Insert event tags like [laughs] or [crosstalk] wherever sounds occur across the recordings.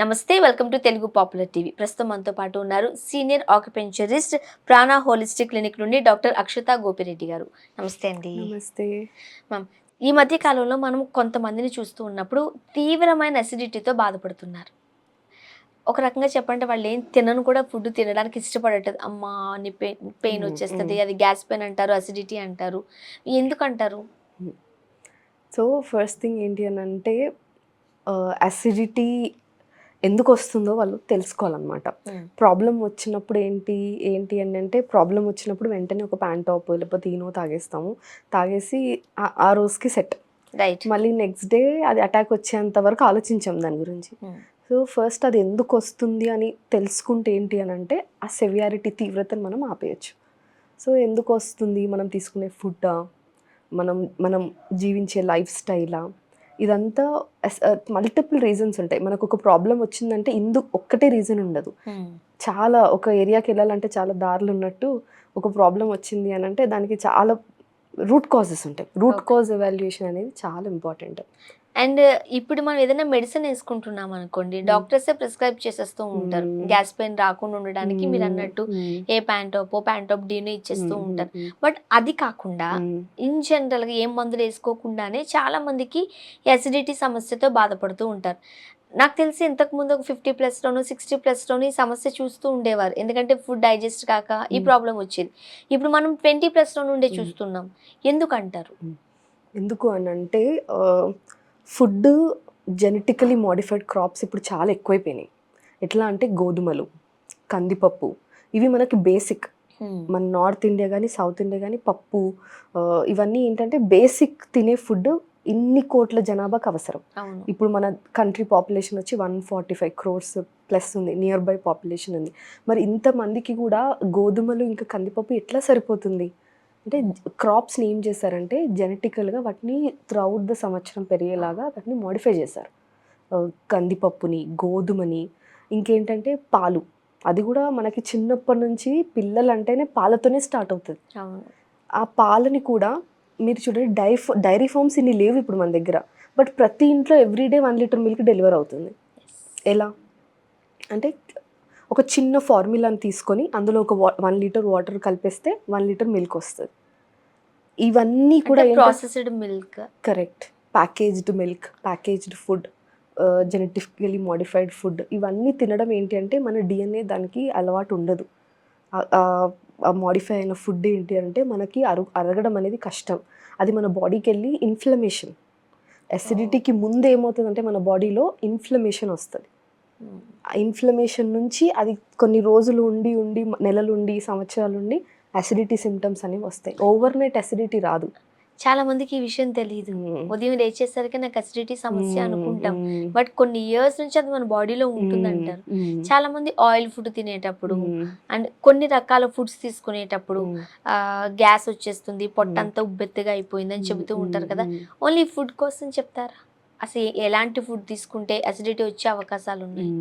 నమస్తే welcome to Telugu popular TV. ప్రస్తుతం మనతో పాటు ఉన్నారు senior acupuncturist Prana holistic clinic నుండి డాక్టర్ అక్షత గోపిరెడ్డి గారు. నమస్తే అండి. నమస్తే. ఈ మధ్య కాలంలో మనం కొంతమందిని చూస్తూ ఉన్నప్పుడు తీవ్రమైన అసిడిటీతో బాధపడుతున్నారు. ఒక రకంగా చెప్పంటే వాళ్ళు ఏం తినను కూడా ఫుడ్ తినడానికి ఇష్టపడట్లేదు. అమ్మా అని పెయిన్ మ్మ్, వచ్చేస్తుంది. అది గ్యాస్ పెయిన్ అంటారు అసిడిటీ అంటారు. ఎందుకు అంటారు సో ఫస్ట్ థింగ్ ఏంటి అని అంటే అసిడిటీ ఎందుకు వస్తుందో వాళ్ళు తెలుసుకోవాలన్నమాట. ప్రాబ్లం వచ్చినప్పుడు ఏంటి ఏంటి అని అంటే ప్రాబ్లం వచ్చినప్పుడు వెంటనే ఒక ప్యాన్ టాప్ లేకపోతే ఈనో తాగేస్తాము. తాగేసి ఆ- రోజుకి సెట్. రైట్ మళ్ళీ నెక్స్ట్ డే అది అటాక్ వచ్చేంత వరకు ఆలోచించాం దాని గురించి. సో ఫస్ట్ అది ఎందుకు వస్తుంది అని తెలుసుకుంటే ఏంటి అని అంటే ఆ సెవియారిటీ తీవ్రతను మనం ఆపేయచ్చు. సో ఎందుకు వస్తుంది? మనం తీసుకునే ఫుడ్డా? మనం మనం జీవించే లైఫ్ స్టైలా ఇదంతా మల్టిపుల్ రీజన్స్ ఉంటాయి. మనకు ఒక ప్రాబ్లం వచ్చిందంటే ఇందుకు ఒక్కటే రీజన్ ఉండదు. చాలా ఒక ఏరియాకి వెళ్ళాలంటే చాలా దారులు ఉన్నట్టు ఒక ప్రాబ్లం వచ్చింది అని అంటే దానికి చాలా రూట్ కాజెస్ ఉంటాయి. రూట్. కాజ్ ఎవాల్యుయేషన్ అనేది చాలా ఇంపార్టెంట్ అండ్ ఇప్పుడు మనం ఏదైనా మెడిసిన్ వేసుకుంటున్నాం అనుకోండి డాక్టర్సే ప్రిస్క్రైబ్ చేసేస్తూ ఉంటారు. గ్యాస్ పెయిన్ రాకుండా ఉండడానికి మీరు అన్నట్టు ఏ ప్యాంటోపో ప్యాంటోప్ డీను ఇచ్చేస్తూ ఉంటారు. బట్ అది కాకుండా ఇన్ జనరల్గా ఏం మందులు వేసుకోకుండానే చాలా మందికి అసిడిటీ సమస్యతో బాధపడుతూ ఉంటారు. నాకు తెలిసి ఇంతకు ముందు ఒక ఫిఫ్టీ ప్లస్ లోను సిక్స్టీ ప్లస్ లోను ఈ సమస్య చూస్తూ ఉండేవారు. ఎందుకంటే ఫుడ్ డైజెస్ట్ కాక ఈ. ప్రాబ్లం వచ్చేది. ఇప్పుడు మనం ట్వంటీ ప్లస్లో నుండే. చూస్తున్నాం. ఎందుకు అంటారు? ఎందుకు అని అంటే ఫుడ్ జెనెటికలీ మోడిఫైడ్ క్రాప్స్ ఇప్పుడు చాలా ఎక్కువైపోయినాయి. ఎట్లా అంటే గోధుమలు కందిపప్పు ఇవి మనకి బేసిక్. మన నార్త్ ఇండియా కానీ సౌత్ ఇండియా కానీ పప్పు ఇవన్నీ ఏంటంటే బేసిక్ తినే ఫుడ్ ఇన్ని కోట్ల జనాభాకి అవసరం. ఇప్పుడు మన కంట్రీ పాపులేషన్ వచ్చి one forty five crores plus ఉంది నియర్ బై పాపులేషన్ ఉంది. మరి ఇంతమందికి కూడా గోధుమలు ఇంకా కందిపప్పు ఎట్లా సరిపోతుంది? అంటే క్రాప్స్ని ఏం చేశారంటే జెనెటికల్గా వాటిని త్రౌట్ ద సంవత్సరం పెరిగేలాగా వాటిని మోడిఫై చేశారు. కందిపప్పుని గోధుమని ఇంకేంటంటే పాలు. అది కూడా మనకి చిన్నప్పటి నుంచి పిల్లలు అంటేనే పాలతోనే స్టార్ట్ అవుతుంది. ఆ పాలని కూడా మీరు చూడండి డై డైరీ ఫార్మ్స్ ఇన్ని లేవు ఇప్పుడు మన దగ్గర. బట్ ప్రతి ఇంట్లో everyday one litre milk deliver అవుతుంది. ఎలా? అంటే ఒక చిన్న ఫార్ములాని తీసుకొని అందులో ఒక వన్ లీటర్ వాటర్ కలిపేస్తే వన్ లీటర్ మిల్క్ వస్తుంది. ఇవన్నీ కూడా processed milk correct. Packaged milk packaged food genetically modified food ఇవన్నీ తినడం ఏంటి అంటే మన డిఎన్ఏ దానికి అలవాటు ఉండదు. మోడిఫై అయిన ఫుడ్ ఏంటి అంటే మనకి అరు అరగడం అనేది కష్టం. అది మన బాడీకి వెళ్ళి ఇన్ఫ్లమేషన్ అసిడిటీకి ముందు ఏమవుతుందంటే మన బాడీలో ఇన్ఫ్లమేషన్ వస్తుంది. ఇన్ఫ్లమేషన్ నుంచి అది కొన్ని రోజులు ఉండి ఉండి నెలలు ఉండి సంవత్సరాలు ఉండి అసిడిటీ సిమ్టమ్స్ అనేవి వస్తాయి ఓవర్ నైట్ అసిడిటీ రాదు చాలా మందికి ఈ విషయం తెలియదు ఉదయం లేచేసరికి నాకు అసిడిటీ సమస్య అనుకుంటాం. బట్ కొన్ని ఇయర్స్ నుంచి అది మన బాడీలో ఉంటుందంటారు. చాలా మంది ఆయిల్ ఫుడ్ తినేటప్పుడు. అండ్ కొన్ని రకాల ఫుడ్స్ తీసుకునేటప్పుడు. గ్యాస్ వచ్చేస్తుంది పొట్టంతా ఉబ్బెత్తుగా అయిపోయింది అని చెబుతూ ఉంటారు కదా. ఓన్లీ ఫుడ్ కోసం చెప్తారా అసలు ఎలాంటి ఫుడ్ తీసుకుంటే అసిడిటీ వచ్చే అవకాశాలు ఉన్నాయి?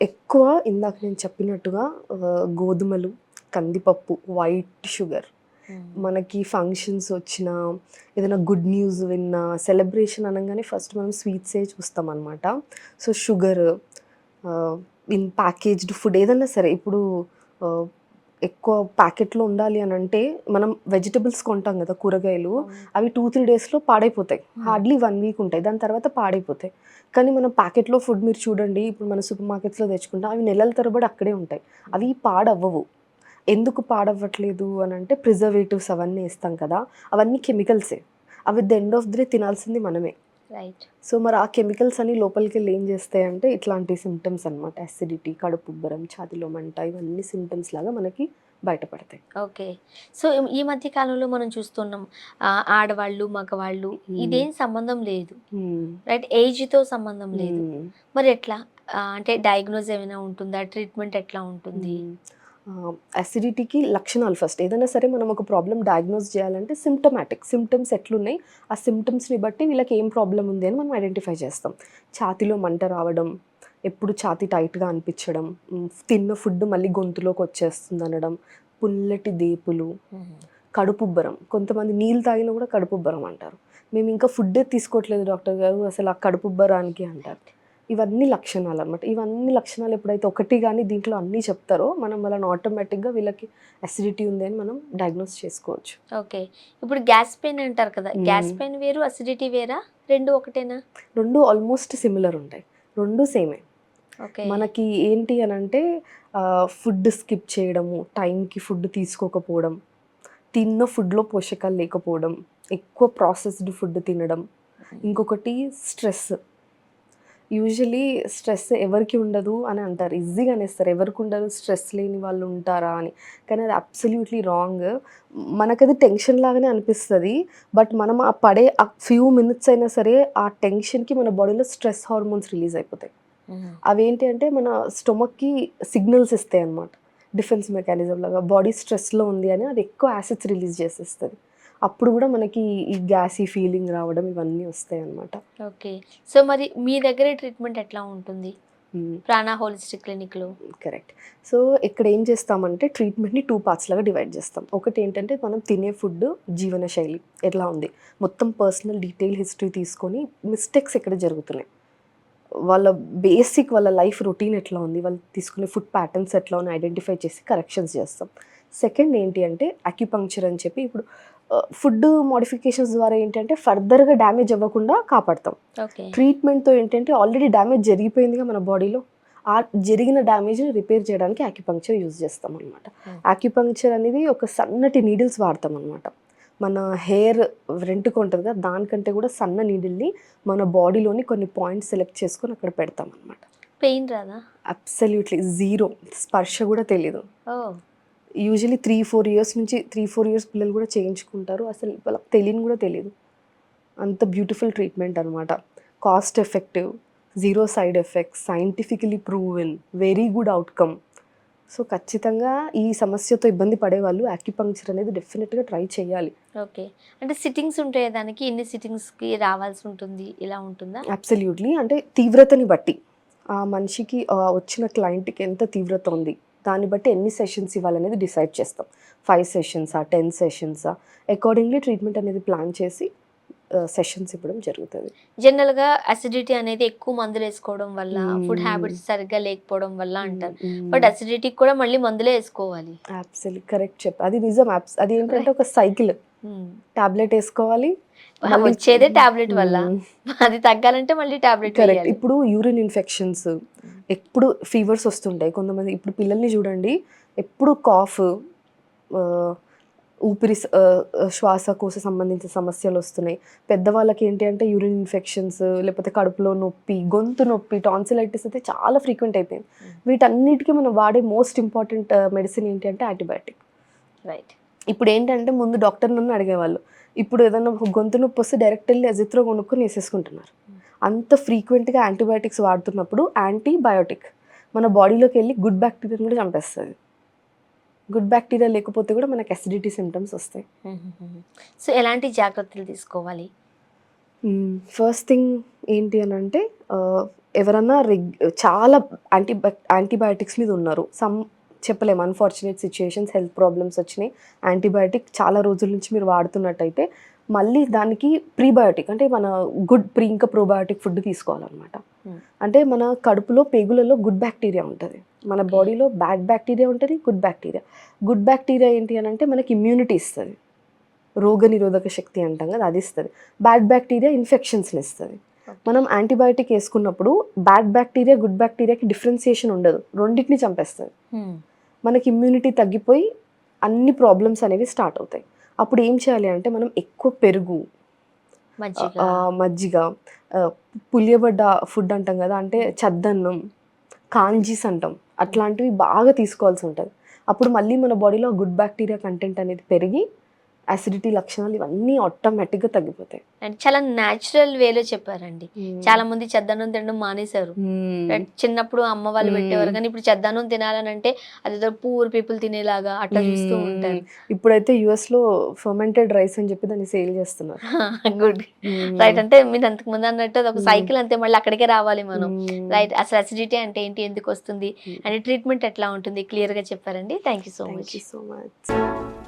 ఎక్కువ ఇందాక నేను చెప్పినట్టుగా గోధుమలు కందిపప్పు వైట్ షుగర్ మనకి ఫంక్షన్స్ వచ్చినా ఏదైనా గుడ్ న్యూస్ విన్నా సెలబ్రేషన్ అనగానే ఫస్ట్ మనం స్వీట్సే చూస్తాం అనమాట so sugar in packaged food ఏదన్నా సరే ఇప్పుడు ఎక్కువ ప్యాకెట్లో ఉండాలి అని అంటే మనం వెజిటబుల్స్ కొంటాం కదా కూరగాయలు అవి టూ త్రీ డేస్లో పాడైపోతాయి. హార్డ్లీ వన్ వీక్ ఉంటాయి. దాని తర్వాత పాడైపోతాయి. కానీ మనం ప్యాకెట్లో ఫుడ్ మీరు చూడండి ఇప్పుడు మన సూపర్ మార్కెట్స్లో తెచ్చుకుంటాం అవి నెలల తరబడి అక్కడే ఉంటాయి. అవి పాడవ్వవు. ఎందుకు పాడవ్వట్లేదు అని అంటే ప్రిజర్వేటివ్స్ అవన్నీ వేస్తాం కదా అవన్నీ కెమికల్సే అవి the end of the day తినాల్సింది మనమే. రైట్ సో మరి ఆ కెమికల్స్ అన్ని లోపలికి వెళ్ళి ఏం చేస్తాయంటే ఇట్లాంటి సిమ్టమ్స్ అనమాట అసిడిటీ కడుపు ఉబ్బరం ఛాతిలో మంట ఇవన్నీ సిమ్టమ్స్ లాగా మనకి బయటపడతాయి. ఓకే సో ఈ మధ్య కాలంలో మనం చూస్తున్నాం ఆడవాళ్ళు మగవాళ్ళు ఇదేం సంబంధం లేదు. రైట్ ఏజ్తో సంబంధం లేదు. మరి ఎట్లా? అంటే డయాగ్నోజ్ ఏమైనా ఉంటుందా? ట్రీట్మెంట్ ఎట్లా ఉంటుంది? అసిడిటీకి లక్షణాలు ఫస్ట్ ఏదైనా సరే మనం ఒక ప్రాబ్లం డయాగ్నోస్ చేయాలంటే సిమ్టమాటిక్ సిమ్టమ్స్ ఎట్లున్నాయి? ఆ సిమ్టమ్స్ని బట్టి వీళ్ళకి ఏం ప్రాబ్లం ఉంది అని మనం ఐడెంటిఫై చేస్తాం. ఛాతీలో మంట రావడం ఎప్పుడు ఛాతీ టైట్గా అనిపించడం తిన్న ఫుడ్ మళ్ళీ గొంతులోకి వచ్చేస్తుంది అనడం పుల్లటి దేపులు కడుపుబ్బరం కొంతమంది నీళ్ళు తాగినా కూడా కడుపుబ్బరం అంటారు. మేము ఇంకా ఫుడ్డే తీసుకోవట్లేదు డాక్టర్ గారు అసలు ఆ కడుపుబ్బరానికి అంటారు. ఇవన్నీ లక్షణాలు అనమాట ఇవన్నీ లక్షణాలు ఎప్పుడైతే ఒకటి కానీ దీంట్లో అన్నీ చెప్తారో మనం వాళ్ళని ఆటోమేటిక్గా వీళ్ళకి అసిడిటీ ఉంది అని మనం డయాగ్నోస్ చేసుకోవచ్చు. ఓకే. ఇప్పుడు గ్యాస్ పెయిన్ అంటారు కదా. గ్యాస్ పెయిన్ వేరు అసిడిటీ వేరా? రెండు ఒకటేనా? రెండు ఆల్మోస్ట్ సిమిలర్ ఉంటాయి. రెండు సేమే ఓకే. మనకి ఏంటి అని అంటే ఫుడ్ స్కిప్ చేయడము టైంకి ఫుడ్ తీసుకోకపోవడం తిన్న ఫుడ్లో పోషకాలు లేకపోవడం ఎక్కువ ప్రాసెస్డ్ ఫుడ్ తినడం ఇంకొకటి స్ట్రెస్ యూజువలీ స్ట్రెస్ ఎవరికి ఉండదు అని అంటారు. ఈజీగా అనేస్తారు. ఎవరికి ఉండదు? స్ట్రెస్ లేని వాళ్ళు ఉంటారా అని. కానీ అది అబ్సల్యూట్లీ రాంగ్. మనకది టెన్షన్ లాగానే అనిపిస్తుంది. బట్ మనం ఆ పడే ఆ ఫ్యూ మినిట్స్ అయినా సరే ఆ టెన్షన్కి మన బాడీలో స్ట్రెస్ హార్మోన్స్ రిలీజ్ అయిపోతాయి. అవేంటి అంటే మన స్టొమక్కి సిగ్నల్స్ ఇస్తాయి అనమాట డిఫెన్స్ మెకానిజం లాగా. బాడీ స్ట్రెస్లో ఉంది అని అది ఎక్కువ యాసిడ్స్ రిలీజ్ చేసేస్తుంది. అప్పుడు కూడా మనకి ఈ గ్యాసీ ఫీలింగ్ రావడం ఇవన్నీ వస్తాయి అనమాట ఓకే. సో మరి మీ దగ్గర ట్రీట్మెంట్ ఎట్లా ఉంటుంది? ప్రాణ హోలిస్టిక్ క్లినిక్లో. కరెక్ట్. సో ఇక్కడ ఏం చేస్తామంటే ట్రీట్మెంట్ని టూ పార్ట్స్ లాగా డివైడ్ చేస్తాం. ఒకటి ఏంటంటే మనం తినే ఫుడ్ జీవన శైలి ఎట్లా ఉంది? మొత్తం పర్సనల్ డీటెయిల్ హిస్టరీ తీసుకొని మిస్టేక్స్ ఎక్కడ జరుగుతున్నాయి? వాళ్ళ బేసిక్ వాళ్ళ లైఫ్ రొటీన్ ఎట్లా ఉంది? వాళ్ళు తీసుకునే ఫుడ్ ప్యాటర్న్స్ ఎట్లా ఉన్నాయి? ఐడెంటిఫై చేసి కరెక్షన్స్ చేస్తాం. సెకండ్ ఏంటి అంటే అక్యుపంక్చర్ అని చెప్పి ఇప్పుడు ఫుడ్ మోడిఫికేషన్స్ ద్వారా ఏంటంటే ఫర్దర్గా డ్యామేజ్ అవ్వకుండా కాపాడతాం. ట్రీట్మెంట్తో ఏంటంటే ఆల్రెడీ డ్యామేజ్ జరిగిపోయిందిగా మన బాడీలో. ఆ జరిగిన డ్యామేజ్ని రిపేర్ చేయడానికి యాక్యుపంక్చర్ యూజ్ చేస్తాం అనమాట Hmm. యాక్యుపంక్చర్ అనేది ఒక సన్నటి నీడిల్స్ వాడతాం అనమాట మన హెయిర్ వెంట్రుక ఉంటుంది కదా దానికంటే కూడా సన్న నీడిల్ని మన బాడీలోని కొన్ని పాయింట్స్ సెలెక్ట్ చేసుకొని అక్కడ పెడతాం అనమాట పెయిన్ రాదా? Absolutely zero. స్పర్శ కూడా తెలియదు ఓ. యూజువలీ త్రీ ఫోర్ ఇయర్స్ నుంచి త్రీ ఫోర్ ఇయర్స్ పిల్లలు కూడా చేయించుకుంటారు. అసలు వాళ్ళకి తెలియని కూడా తెలియదు. అంత బ్యూటిఫుల్ ట్రీట్మెంట్ అనమాట cost effective zero side effects scientifically proven very good outcome. So ఖచ్చితంగా ఈ సమస్యతో ఇబ్బంది పడే వాళ్ళు యాక్యుపంక్చర్ అనేది డెఫినెట్గా ట్రై చేయాలి. ఓకే. అంటే సిట్టింగ్స్ ఉంటాయి దానికి ఎన్ని సిట్టింగ్స్కి రావాల్సి ఉంటుంది ఇలా ఉంటుందా? అబ్సల్యూట్లీ అంటే తీవ్రతని బట్టి ఆ మనిషికి వచ్చిన క్లయింట్కి ఎంత తీవ్రత ఉంది? దాన్ని బట్టి ఎన్ని సెషన్స్ ఇవ్వాలనేది డిసైడ్ చేస్తాం. ఫైవ్ సెషన్సా టెన్ సెషన్సా అకార్డింగ్లీ ట్రీట్మెంట్ అనేది ప్లాన్ చేసి సెషన్స్ ఇవ్వడం జరుగుతుంది. జనరల్గా అసిడిటీ అనేది ఎక్కువ మందులు వేసుకోవడం వల్ల. ఫుడ్ హ్యాబిట్స్ సరిగ్గా లేకపోవడం వల్ల అంటారు. బట్ అసిడిటీకి కూడా మళ్ళీ మందులే వేసుకోవాలి. అబ్సల్యూట్ కరెక్ట్ చెప్పు అది నిజం అది ఏంటంటే ఒక సైకిల్. టాబ్లెట్ వేసుకోవాలి వచ్చేదే టాబ్లెట్ వల్ల. [laughs] అది తగ్గాలంటే మళ్ళీ టాబ్లెట్ కరెక్ట్ ఇప్పుడు యూరిన్ ఇన్ఫెక్షన్స్ ఎప్పుడు ఫీవర్స్ వస్తుంటాయి. కొంతమంది ఇప్పుడు పిల్లల్ని చూడండి ఎప్పుడు కాఫ్ ఊపిరి శ్వాసకోశ సంబంధించిన సమస్యలు వస్తున్నాయి. పెద్దవాళ్ళకి ఏంటి అంటే యూరిన్ ఇన్ఫెక్షన్స్ లేకపోతే కడుపులో నొప్పి గొంతు నొప్పి టాన్సిలైటిస్ అయితే చాలా ఫ్రీక్వెంట్ అయిపోయింది. వీటన్నిటికీ మనం వాడే మోస్ట్ ఇంపార్టెంట్ మెడిసిన్ ఏంటి అంటే యాంటీబయాటిక్. రైట్ ఇప్పుడు ఏంటంటే ముందు డాక్టర్ నన్ను అడిగేవాళ్ళు ఇప్పుడు ఏదైనా గొంతు నొప్పి వస్తే డైరెక్ట్ వెళ్ళి అజిత్రో కొనుక్కొని వేసేసుకుంటున్నారు. అంత ఫ్రీక్వెంట్గా యాంటీబయాటిక్స్ వాడుతున్నప్పుడు యాంటీబయోటిక్ మన బాడీలోకి వెళ్ళి గుడ్ బ్యాక్టీరియాని కూడా చంపేస్తుంది. గుడ్ బ్యాక్టీరియా లేకపోతే కూడా మనకి అసిడిటీ సిమ్టమ్స్ వస్తాయి. సో ఎలాంటి జాగ్రత్తలు తీసుకోవాలి? ఫస్ట్ థింగ్ ఏంటి అని అంటే ఎవరన్నా రెగ్ చాలా యాంటీ యాంటీబయాటిక్స్ మీద ఉన్నారు. సమ్ చెప్పలేము. అన్ఫార్చునేట్ సిచ్యుయేషన్స్ హెల్త్ ప్రాబ్లమ్స్ వచ్చినాయి. యాంటీబయాటిక్ చాలా రోజుల నుంచి మీరు వాడుతున్నట్టయితే మళ్ళీ దానికి ప్రీబయోటిక్ అంటే మన గుడ్ ప్రీ ఇంకా ప్రోబయోటిక్ ఫుడ్ తీసుకోవాలన్నమాట. Hmm. అంటే మన కడుపులో పేగులలో గుడ్ బ్యాక్టీరియా ఉంటుంది. మన బాడీలో బ్యాడ్ బ్యాక్టీరియా ఉంటుంది గుడ్ బ్యాక్టీరియా గుడ్ బ్యాక్టీరియా ఏంటి అని అంటే మనకి ఇమ్యూనిటీ ఇస్తుంది. రోగ నిరోధక శక్తి అంటాం కదా అది ఇస్తుంది. బ్యాడ్ బ్యాక్టీరియా ఇన్ఫెక్షన్స్ని ఇస్తుంది. మనం యాంటీబయాటిక్ వేసుకున్నప్పుడు బ్యాడ్ బ్యాక్టీరియా గుడ్ బ్యాక్టీరియాకి డిఫరెన్సియేషన్ ఉండదు. రెండింటిని చంపేస్తుంది. మనకి ఇమ్యూనిటీ తగ్గిపోయి అన్ని ప్రాబ్లమ్స్ అనేవి స్టార్ట్ అవుతాయి. అప్పుడు ఏం చేయాలి అంటే మనం ఎక్కువ పెరుగు మజ్జిగ. పులియబడ్డ ఫుడ్ అంటాం కదా అంటే చద్దన్నం కాంజీస్ అంటాం అట్లాంటివి బాగా తీసుకోవాల్సి ఉంటుంది. అప్పుడు మళ్ళీ మన బాడీలో గుడ్ బ్యాక్టీరియా కంటెంట్ అనేది పెరిగి అసిడిటీ లక్షణాలు ఇవన్నీ ఆటోమేటిక్గా తగ్గిపోతాయి. అంటే చాలా న్యాచురల్ వేలో చెప్పారండి. చాలా మంది చెద్దన్నం తినడం మానేశారు. మ్మ్. చిన్నప్పుడు అమ్మ వాళ్ళు పెట్టేవారు. మ్మ్. కానీ ఇప్పుడు చెద్దన్నం తినాలని అంటే అదేదో పూర్ పీపుల్ తినేలాగా అట్లా చూస్తూ ఉంటారు. ఇప్పుడైతే యుఎస్లో ఫర్మెంటెడ్ రైస్ అని చెప్పి దాన్ని సేల్ చేస్తున్నారు. [laughs] గుడ్ రైట్ అంటే మీరు అంతకు ముందు అన్నట్టు అది ఒక సైకిల్ అంతే మళ్ళీ అక్కడికే రావాలి మనం. రైట్ అసలు అసిడిటీ అంటే ఏంటి ఎందుకు వస్తుంది? Hmm. అండ్ ట్రీట్మెంట్ ఎట్లా ఉంటుంది? క్లియర్గా చెప్పారండి. Thank you so much so much